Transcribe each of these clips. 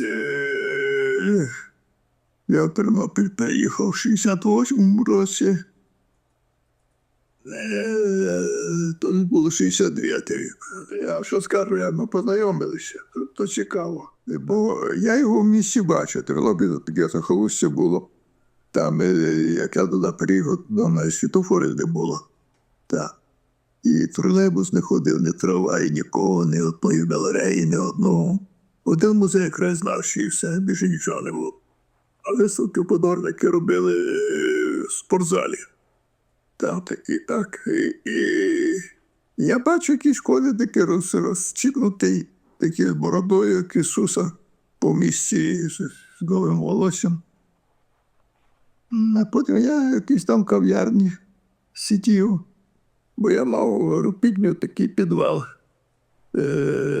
е, Я в Тернопіль переїхав в 68-му році. Е, не було 69 рік. Я що скажу, я ми познайомилися. То цікаво. Бо я його в місті бачив. Тернопіль таке захолустя було. Там, е, як я туди приїхав, там навіть світофори не було. Так. І тролейбус не ходив, ні трава, і нікого, ні одної галереї, ні одного. Один музей краєзнавчий і все, більше нічого не було. А виставки подорники робили е, в спортзалі. Там такі, так. І, і я бачу якийсь школи такий роз, розчіпнутий, такий з бородою, як Ісуса по місці з, голим волоссям. А потім я в якійсь там кав'ярні сидів, бо я мав рупідню такий підвал. Е,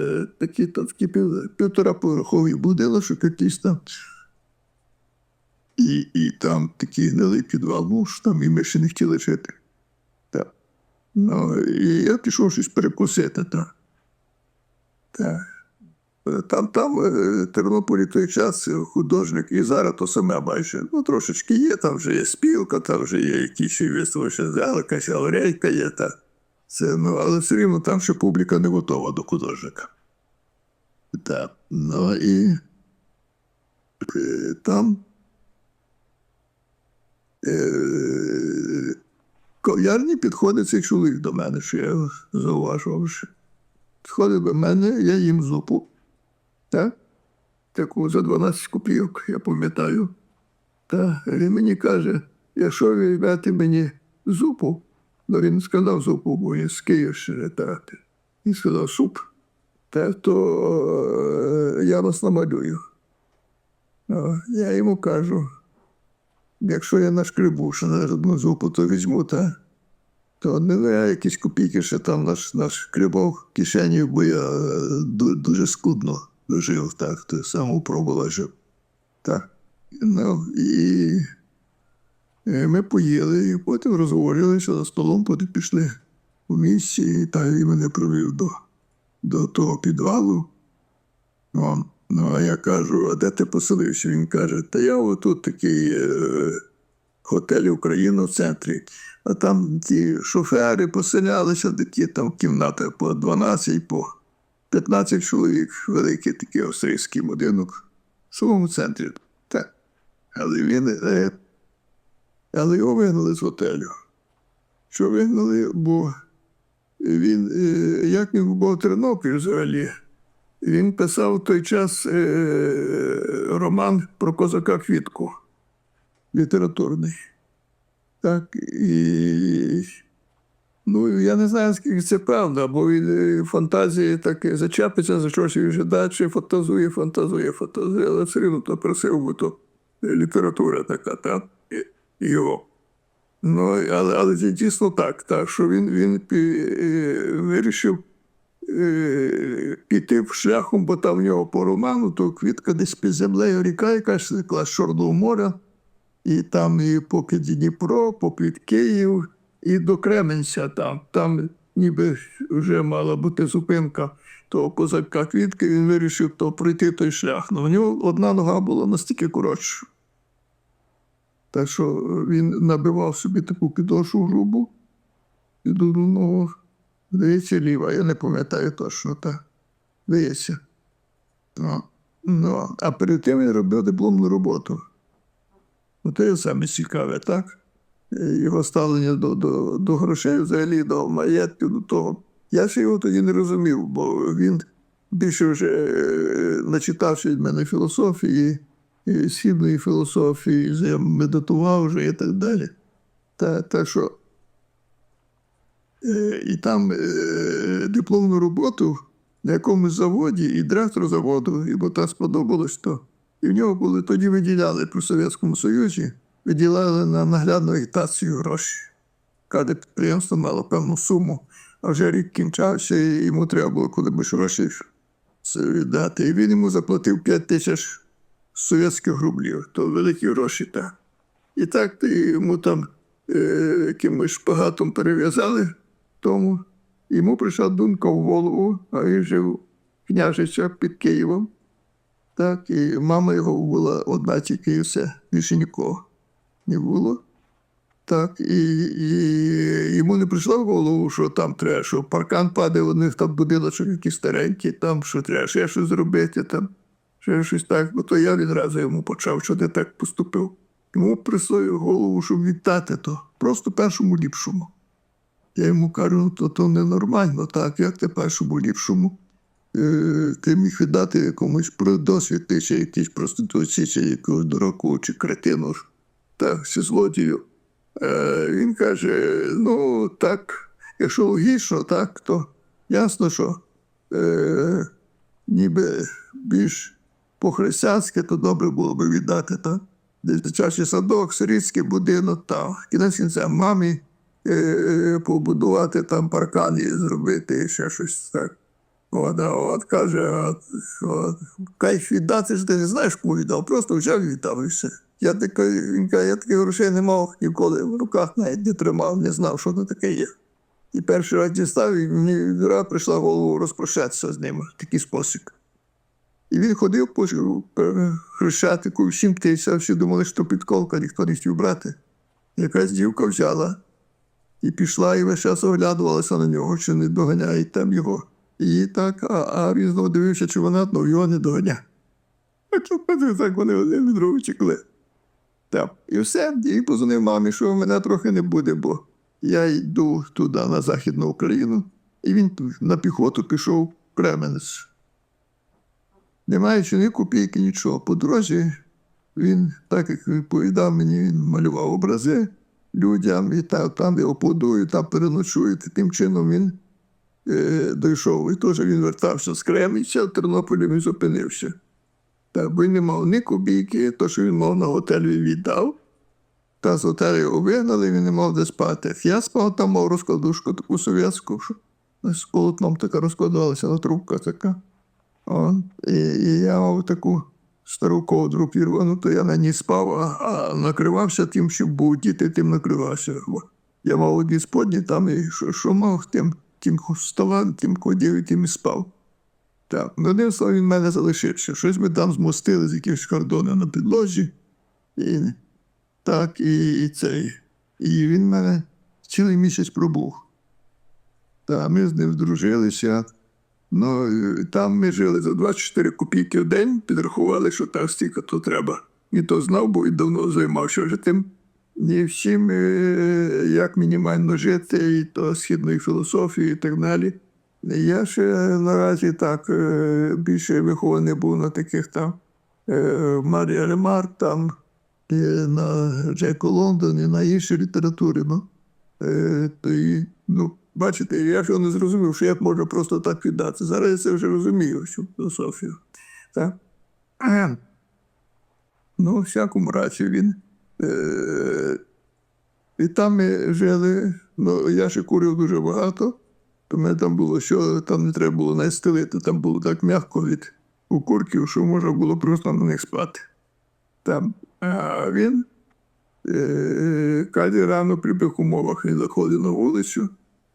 там, такий пів, півтораповерховий будиночок якийсь там. І, і там такий гнилий підвал, ну ж там і ми ще не хотіли жити. Так. Ну, і я пішов щось перекусити. Так. Так. Там, там е, в Тернополі той час художник, і зараз то саме майже. Ну, трошечки є, там вже є спілка, там вже є якісь якась галерейка є. Та. Це, ну, але все рівно там ще публіка не готова до художника. Так. Ну і е, там е, кав'ярні підходить цей чоловік до мене, що я зауважував. що Підходить до мене, я їм зупу. Так? Таку за 12 копійок, я пам'ятаю. Та він мені каже, якщо ви візьмете мені зупу, ну він сказав зупу, бо я з Київщини, так. Він сказав суп, та, то е, я вас намалюю. Я йому кажу, якщо я нашкребу, що на одну зупу, то візьму, та, то не я якісь копійки ще там наш, наш в кишені, бо я е, дуже скудно жив, так, то сам пробувала жив. Так. Ну, і е, ми поїли, і потім розговорилися за столом, потім пішли у місці, і та і мене провів до, до того підвалу. Ну, ну, а я кажу, а де ти поселився? Він каже, та я отут такий е, готель Україна в центрі. А там ті шофери поселялися, такі там кімнати по 12, по 15 чоловік, великий такий австрійський будинок в самому центрі. Так. Але він. Е, але його вигнали з готелю. Що вигнали, бо він, е, як він був Тернопіль взагалі, він писав в той час е, роман про козака Квітку літературний. Так, і ну, я не знаю, скільки це правда, бо він е, фантазії так зачепиться за щось і вже далі фантазує, фантазує, фантазує, але все рівно то просив, бо то література така, так, його. Ну, але, але це дійсно так, так що він, він е, вирішив е, піти в шляхом, бо там в нього по роману, то квітка десь під землею ріка, якась текла з Чорного моря, і там і поки Дніпро, поки Київ, і до Кременця там. Там ніби вже мала бути зупинка того козака квітки, він вирішив то пройти той шлях. Ну, в нього одна нога була настільки коротша. Так що він набивав собі таку підошву грубу, і ногу, здається, ліва, я не пам'ятаю точно, так. Здається. Ну, ну, а перед тим він робив дипломну роботу. Це саме цікаве, так? Його ставлення до, до, до грошей, взагалі, до маєтків, до того. Я ще його тоді не розумів, бо він більше вже е, начитався від мене філософії, східної філософії, я медитував вже і так далі. Та, та що Е, і там е, дипломну роботу на якомусь заводі, і директор заводу, йому так сподобалось то. І в нього були тоді виділяли при Совєтському Союзі, виділяли на наглядну агітацію гроші. Кожне підприємство мало певну суму, а вже рік кінчався, і йому треба було куди-небудь гроші віддати. І він йому заплатив 5 тисяч совєтських рублів, то великі гроші. Так. І так ти йому там е, якимось шпагатом перев'язали тому. Йому прийшла думка в голову, а він жив княжича під Києвом. Так, і мама його була одна тільки і все, більше нікого не було. Так, і, і йому не прийшло в голову, що там треба, що паркан падає, у них там будиночок якийсь старенький, там що треба ще щось зробити, там ще щось так. Ну то я відразу йому почав, що ти так поступив. Йому прийшло голову, щоб віддати то, просто першому ліпшому. Я йому кажу, ну то, то ненормально, так, як ти першому ліпшому? Е, ти міг віддати якомусь досвід, чи якийсь проституції, чи якогось дураку, чи кретину, так, чи злодію. Е, він каже: ну так, якщо логічно, так, то ясно, що е, ніби більш по-християнськи, то добре було би віддати, так? Десь дитячий садок, сирітський будинок, та кінець кінця мамі е, побудувати там паркан і зробити і ще щось так. От, от каже, от, от, кайф віддати ж ти не знаєш, кому віддав, просто взяв і віддав і все. Я такий, він каже, я таких грошей не мав ніколи в руках навіть не тримав, не знав, що це таке є. І перший раз дістав, і мені прийшла в голову розпрощатися з ним, в такий спосіб. І він ходив по хрещатику, всім тися, всі думали, що підколка, ніхто не хотів брати. Якась дівка взяла і пішла, і весь час оглядувалася на нього, чи не доганяє там його. І так, а, а він знову дивився, чи вона ну, його не доганяє. А подивись, так вони один від другого чекли. Так. І все, і позвонив мамі, що мене трохи не буде, бо я йду туди, на Західну Україну, і він на піхоту пішов в Кременець. Не маючи ні копійки, нічого. По дорозі він, так як він повідав мені, він малював образи людям, і там, там його подую, там переночують. І тим чином він е, дійшов. І теж він вертався з Кремінця, в Тернополі він зупинився. Бо він не мав ні копійки, то, що він мав на готелі віддав. Та з готелю його вигнали, він не мав де спати. Я спав там мав розкладушку таку совєтську, що з полотном така розкладалася на трубка така. І, і я мав таку стару ковдру пірвану, то я на ній спав, а, а накривався тим, що був діти, тим накривався. Я мав одні сподні там, і що, що мав, тим, тим вставав, тим ходив і тим і спав. Так, ну одним словом він мене залишився. Щось ми там змостили з якихось кордонів на підложі. І, так, і, і цей. І він мене цілий місяць пробув. Так, ми з ним здружилися. Ну, там ми жили за 24 копійки в день, підрахували, що так стільки то треба. І то знав, бо і давно займався вже тим. І всім, е, як мінімально жити, і то східної філософії і так далі. Я ще наразі так е, більше вихований був на таких там е, Марія Ремар, там і на Джеку Лондон і на іншій літературі. Ну, Е, і, ну, бачите, я ж не зрозумів, що як можна просто так віддати. Зараз я це вже розумію, всю філософію. Так? Ем. Ну, в всякому разі він. Е, і там ми жили, ну, я ще курив дуже багато, то мене там було, що там не треба було навіть стелити, там було так м'яко від укурків, що можна було просто на них спати. Там. А він е, каже, рано при умовах він заходив на вулицю,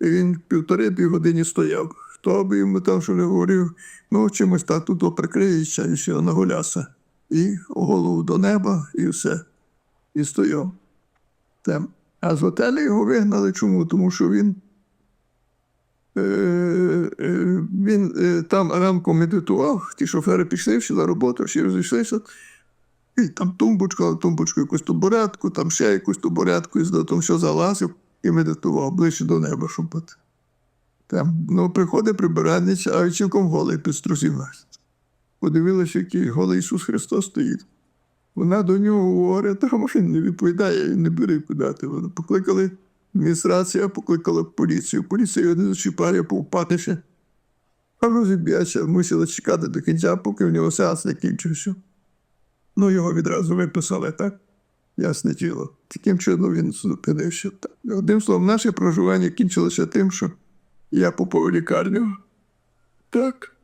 і він півтори-пів години стояв. Хто би йому там що не говорив, ну чимось так тут прикриється і все, нагулявся. І голову до неба, і все. І стояв. Там. А з готелю його вигнали чому? Тому що він. Е, е, він е, там ранком медитував, ті шофери пішли всі на роботу, всі розійшлися. І там тумбочка, тумбочку якусь табуретку, там ще якусь табуретку, і там все залазив і медитував ближче до неба, щоб от. Там, ну, приходить прибиральниця, а цілком голий під струсів. Подивилася, який голий Ісус Христос стоїть. Вона до нього говорить, там він не відповідає, він не бере кудати. Вони покликали адміністрація, покликала поліцію. Поліція його не зачіпає, повпатися. А розіб'ється, мусила чекати до кінця, поки в нього сеанс не кінчився. Ну, його відразу виписали, так? Ясне тіло. Таким чином він зупинився. Одним словом, наше проживання кінчилося тим, що я попав у лікарню. Так,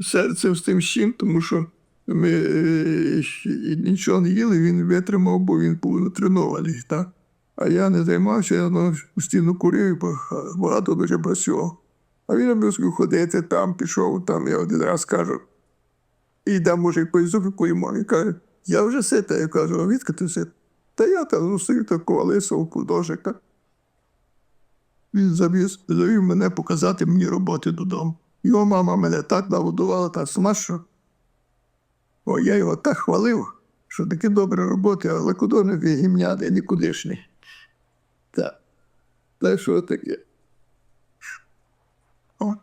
серцем з тим чим, тому що ми е, нічого не їли, він витримав, бо він був натренований, так? А я не займався, я постійно курив, і багато дуже працював. А він обов'язково ходити там, пішов, там, я один раз кажу. І йде мужик по зубку йому і каже, я вже сита. Я кажу, а відки ти сит? Та я там зустрів такого лисого художника. Він завіз, завів мене показати мені роботи додому. Його мама мене так нагодувала, так смачно. О, я його так хвалив, що такі добрі роботи, але художник гімняний, нікудишній. Так. Та що таке? О.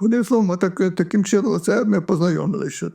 Одним словом, так, таким чином це ми познайомилися.